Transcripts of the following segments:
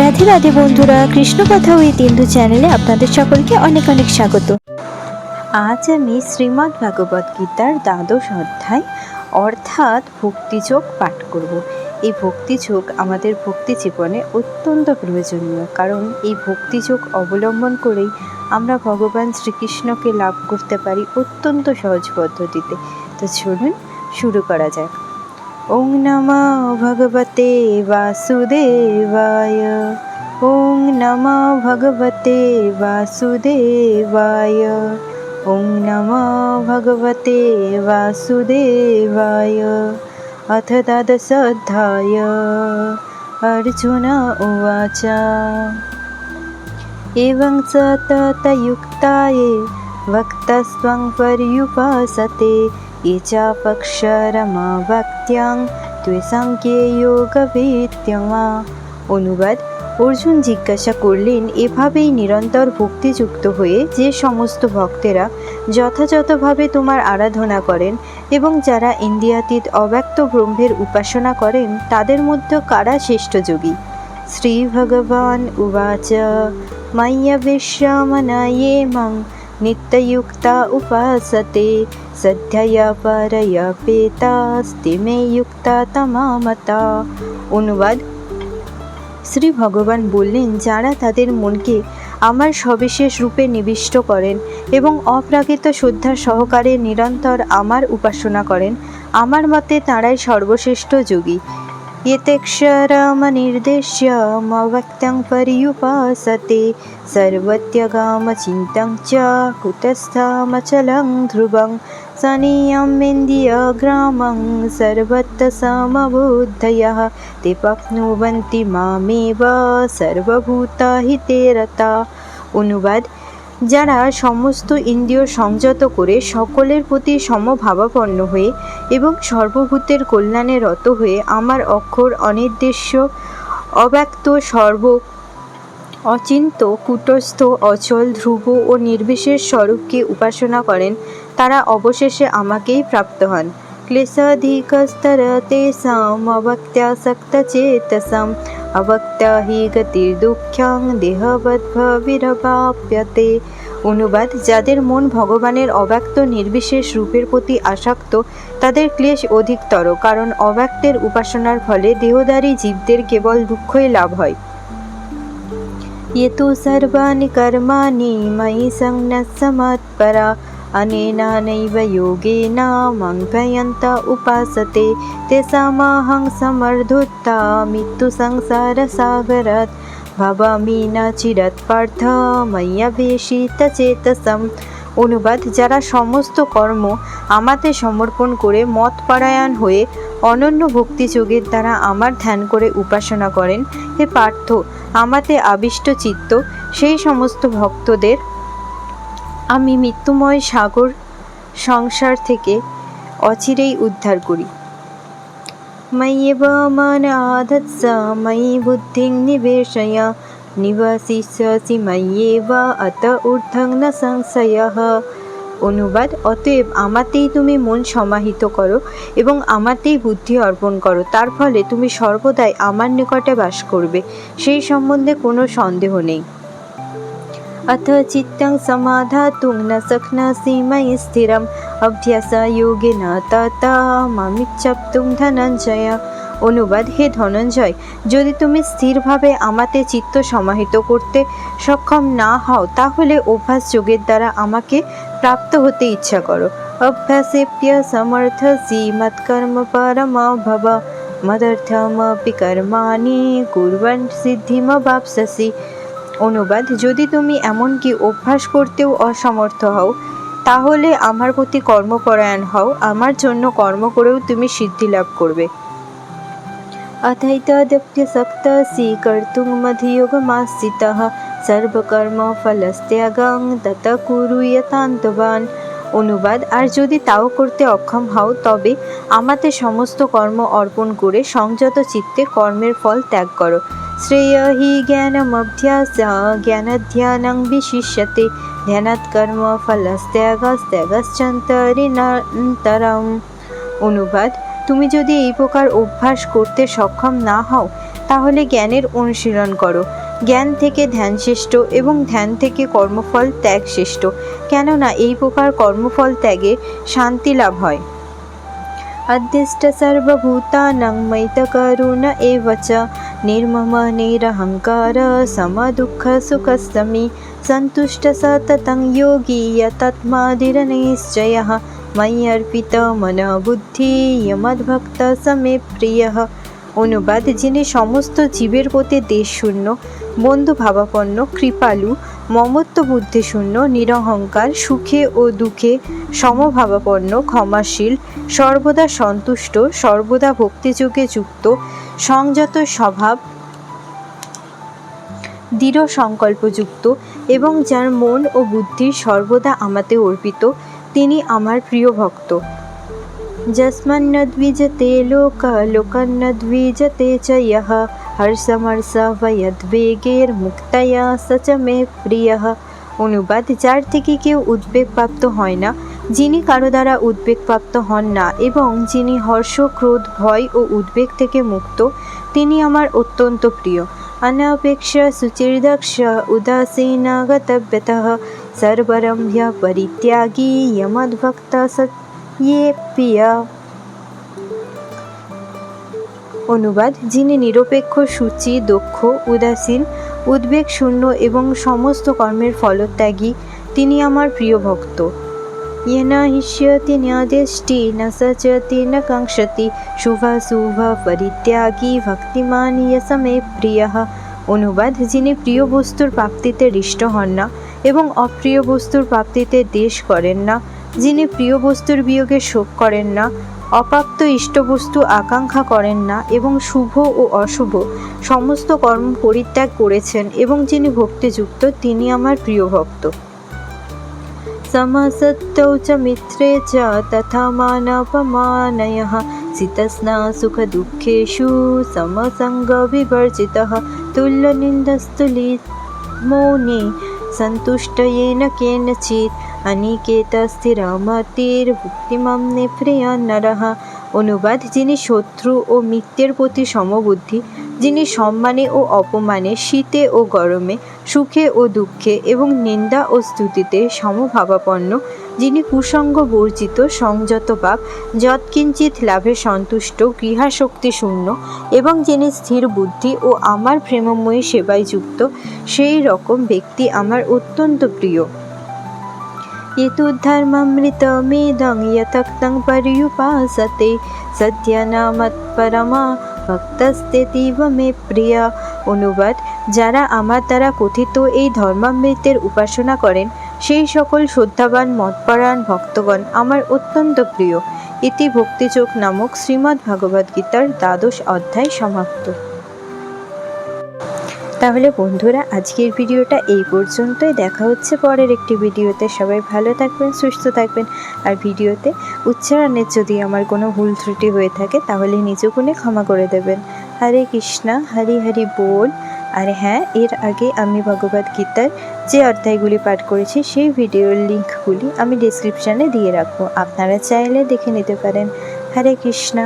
রাধে রাধে বন্ধুরা, কৃষ্ণ কথা ওই তিন্দু চ্যানেলে আপনাদের সকলকে অনেক অনেক স্বাগত। আজ আমি শ্রীমদ্ ভাগবত গীতার দ্বাদশ অধ্যায়, অর্থাৎ ভক্তিযোগ পাঠ করব। এই ভক্তিযোগ আমাদের ভক্তি জীবনে অত্যন্ত প্রয়োজনীয়, কারণ এই ভক্তিযোগ অবলম্বন করেই আমরা ভগবান শ্রীকৃষ্ণকে লাভ করতে পারি অত্যন্ত সহজ পদ্ধতিতে। তো চলুন শুরু করা যাক। ॐ नमो भगवते वासुदेवाय। ॐ नमो भगवते वासुदेवाय। ॐ नमो भगवते वासुदेवाय। अथ तदसद्धाय अर्जुन उवाच। एवं च ततयुक्ताये वक्तस्त्वं पर्युपासते। ইচাপক্ষরমাবাক্যাং দ্বিসংখ্যে যোগবেত্যমা অনুবাদ, অর্জুন জিজ্ঞাসা করলেন, এভাবেই নিরন্তর ভক্তিযুক্ত হয়ে যে সমস্ত ভক্তেরা যথাযথভাবে তোমার আরাধনা করেন এবং যারা ইন্দিয়াতীত অব্যক্ত ব্রহ্মের উপাসনা করেন, তাদের মধ্যে কারা শ্রেষ্ঠ যোগী? শ্রী ভগবান উবাচ মাইয়া বিশ্বামনায়ে মং। নিত্যযুক্তা উপাসতে সধ্যয়া পরয়া পেতাস্তি মে যুক্তা তমামতা অনুবাদ। শ্রী ভগবান বললেন, যারা তাদের মনকে আমার সবিশেষ রূপে নিবিষ্ট করেন এবং অপ্রাকৃত শ্রদ্ধা সহকারে নিরন্তর আমার উপাসনা করেন, আমার মতে তাঁরাই সর্বশ্রেষ্ঠ যোগী। यतेक्षरामनिर्दिश्य मक्तं पर्युपासते च कुतस्थामचलं ध्रुवं सनियमिन्दिय ग्रामं सर्वत्र समबुद्धयः ते प्राप्नुवन्ति मामेव सर्वभूता हि ते रता उनुवद् যারা সমস্ত ইন্দ্রিয় সংযত করে সকলের প্রতি সমভাবাপন্ন হয়ে এবং সর্বভূতের কল্যাণে রত হয়ে আমার অক্ষর অনির্দেশ্য অব্যক্ত, সর্ব, অচিন্ত, কুটস্থ, অচল, ধ্রুব ও নির্বিশেষ স্বরূপকে উপাসনা করেন, তারা অবশেষে আমাকেই প্রাপ্ত হন। ক্লেশাধিকস্তর তেষাম অবক্ত্যাসক্তচেতসাম অবক্তা হি গতির্দুঃখ্যং দেহবদ্ভবিরবাপ্যতে অনুবাদ যাদের মন ভগবানের অব্যক্ত নির্বিশেষ রূপের প্রতি আসক্ত তাদের ক্লেশ অধিকতর কারণ অব্যক্তের উপাসনার ফলে দেহদারী জীবদের কেবল দুঃখই লাভ হয় ये तु सर्वाणि कर्माणि मयि सङ्नस्समत्परा अनेनानैव योगेन मं भयन्त उपासते तेषामहं समर्धुत्ता मृत्युसंसारसागरात् भवामि न চিরৎপার্থ ময়্যাবেশিতচেতসম অনুবাদ যারা সমস্ত কর্ম আমাতে সমর্পণ করে মতপরায়ণ হয়ে অনন্য ভক্তিযোগের দ্বারা আমার ধ্যান করে উপাসনা করেন হে পার্থ আমাতে আবিষ্ট চিত্ত সেই সমস্ত ভক্তদের আমি মৃত্যুময় সাগর সংসার থেকে অচিরেই উদ্ধার করি। বুদ্ধিং অনুবাদ, অতএব আমাতেই তুমি মন সমাহিত করো এবং আমাতেই বুদ্ধি অর্পণ করো। তার ফলে তুমি সর্বদাই আমার নিকটে বাস করবে। সেই সম্বন্ধে কোনো সন্দেহ নেই। अथ चित्तं समाधातुं न शक्नोषि मयि स्थिरम् अभ्यासयोगेन तथा মামিচ্ছাপ্তুং ধনঞ্জয় অনুবাদ হে ধনঞ্জয় যদি তুমি স্থিরভাবে আমাতে চিত্ত সমাহিত করতে সক্ষম না হও তাহলে অভ্যাস যোগের দ্বারা আমাকে প্রাপ্ত হতে ইচ্ছা করো অভ্যাসেপ্য সমর্থসি মৎকর্ম পরম ভব মদর্থমপি কর্মাণি কুর্বন সিদ্ধিমবাপ্সসি অনুবাদ যদি তুমি এমনকি অভ্যাস করতেও অসমর্থ হও তাহলে আমার প্রতি কর্মপরায়ণ হও আমার জন্য কর্ম করেও তুমি সিদ্ধি লাভ করবে अथैतदप्यसक्तसि कर्तुं मधियोगमाश्रितः সর্বকর্মফলস্ত্যাগং তত কুরু যথান্তবান অনুবাদ, আর যদি তাও করতে অক্ষম হও, তবে আমাতে সমস্ত কর্ম অর্পণ করে সংযত চিত্তে কর্মের ফল ত্যাগ করো। শ্রেয় হি জ্ঞানমভ্যাস জ্ঞানধ্যানং বিশিষ্যতে, ধ্যানাৎ কর্ম ফলস্ত্যাগস্ত্যাগশ্চন্তরিণান্তরম অনুবাদ, তুমি যদি এই প্রকার অভ্যাস করতে সক্ষম না হও, তাহলে জ্ঞানের অনুশীলন করো। জ্ঞান থেকে ধ্যান শ্রেষ্ঠ এবং ধ্যান থেকে কর্মফল ত্যাগ শ্রেষ্ঠ কেননা এই প্রকার কর্মফল ত্যাগে শান্তি লাভ হয় अद्दिष्ट सर्वभूतानां मैतकरुण एव च निर्मम निरहङ्कार समदुःखसुखस्तमि सन्तुष्ट सततं योगी यतत्मादिरनिश्चयः मय्यर्पितमनबुद्धि यमद्भक्त समे প্রিয়ः অনুবাদ যিনি সমস্ত জীবের প্রতি দেশশূন্য বন্ধু ভাবাপন্ন, কৃপালু, মমত্ব বুদ্ধিশূন্য নিরহংকার, সুখে ও দুঃখে সমভাবাপন্ন, ক্ষমাশীল, সর্বদা সন্তুষ্ট, সর্বদা ভক্তিযোগে যুক্ত, সংযত স্বভাব, দৃঢ় সংকল্পযুক্ত এবং যার মন ও বুদ্ধি সর্বদা আমাতে অর্পিত, তিনি আমার প্রিয় ভক্ত। যস্মান্ন দ্বিজতে লোক লোকান্ন দ্বিজতে চ ইহ। হর্ষমর্ষভয়দ্বেগের মুক্তয়া স চ মে প্রিয় অনুবাদ যার থেকে কেউ উদ্বেগপ্রাপ্ত হয় না যিনি কারো দ্বারা উদ্বেগপ্রাপ্ত হন না এবং যিনি হর্ষ ক্রোধ ভয় ও উদ্বেগ থেকে মুক্ত তিনি আমার অত্যন্ত প্রিয় অনপেক্ষ সুচির্দক্ষ উদাসীনগতব্যতঃ সর্বরম্ভ্য পরিত্যাগী यमद्भक्त ইয়ে প্রিয়া অনুবাদ, যিনি নিরপেক্ষ, সূচি, দক্ষ, উদাসীন, উদ্বেগ শূন্য এবং সমস্ত কর্মের ফলত্যাগী, তিনি আমার প্রিয় ভক্ত। ইয়না হিষ্যতি ন্যাদেষ্টি, না সচতি না কাঙ্ক্ষতি, শুভা শুভ পরিত্যাগী, ভক্তিমান, ইয়সমে প্রিয়। অনুবাদ, যিনি প্রিয় বস্তুর প্রাপ্তিতে হৃষ্ট হন না এবং অপ্রিয় বস্তুর প্রাপ্তিতে দেশ করেন না, যিনি প্রিয় বস্তুর বিয়োগে শোক করেন না অপ্রাপ্ত ইষ্টবস্তু আকাঙ্ক্ষা করেন না এবং শুভ ও অশুভ সমস্ত কর্ম পরিত্যাগ করেছেন এবং যিনি ভক্তিযুক্ত তিনি আমার প্রিয় ভক্ত समसत्तौ च मित्रे च तथा मानपमानयः सितस्ना सुखदुःखेषु समसङ्गविवर्जितः तुल्यनिन्दस्तुलिमौनि सन्तुष्ट येन केनचित् অনিকেতাস্থিরামাতির ভুক্তিমামনে প্রিয়া নারাহা অনুবাদ যিনি শত্রু ও মিত্রের প্রতি সমবুদ্ধি যিনি সম্মানে ও অপমানে শীতে ও গরমে সুখে ও দুঃখে এবং নিন্দা ও স্তুতিতে সমভাবাপন্ন, যিনি কুসঙ্গ বর্জিত, সংযত বাপ যৎকিঞ্চিত লাভে সন্তুষ্ট গৃহাশক্তি শূন্য এবং যিনি স্থির বুদ্ধি ও আমার প্রেমময়ী সেবায় যুক্ত, সেই রকম ব্যক্তি আমার অত্যন্ত প্রিয়। यतुद्धर्ममृतमेदं यतक्तं पर्युपासते সত্যনামৎপরমা ভক্তস্তেতিব মে প্রিয়া অনুবাদ যারা আমার দ্বারা কথিত এই ধর্মামৃতের উপাসনা করেন সেই সকল শ্রদ্ধাবান মতপরায়ণ ভক্তগণ আমার অত্যন্ত প্রিয় ইতি ভক্তিযোগ নামক শ্রীমদ্ ভগবদ্গীতার দ্বাদশ অধ্যায় সমাপ্ত তাহলে বন্ধুরা, আজকের ভিডিওটা এই পর্যন্তই। দেখা হচ্ছে পরের একটি ভিডিওতে। সবাই ভালো থাকবেন, সুস্থ থাকবেন। আর ভিডিওতে উচ্চারণের যদি আমার কোনো ভুল ত্রুটি হয়ে থাকে, তাহলে নিজ গুণে ক্ষমা করে দেবেন। হরে কৃষ্ণা, হরি হরি বল। আর হ্যাঁ এর আগে আমি ভগবদ গীতার যে অধ্যায়গুলি পাঠ করেছি, সেই ভিডিওর লিঙ্কগুলি আমি ডিসক্রিপশানে দিয়ে রাখব। আপনারা চাইলে দেখে নিতে পারেন। হরে কৃষ্ণা।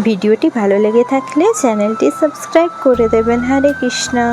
ভিডিওটি ভালো লেগে থাকলে চ্যানেলটি সাবস্ক্রাইব করে দেবেন। হরে কৃষ্ণা।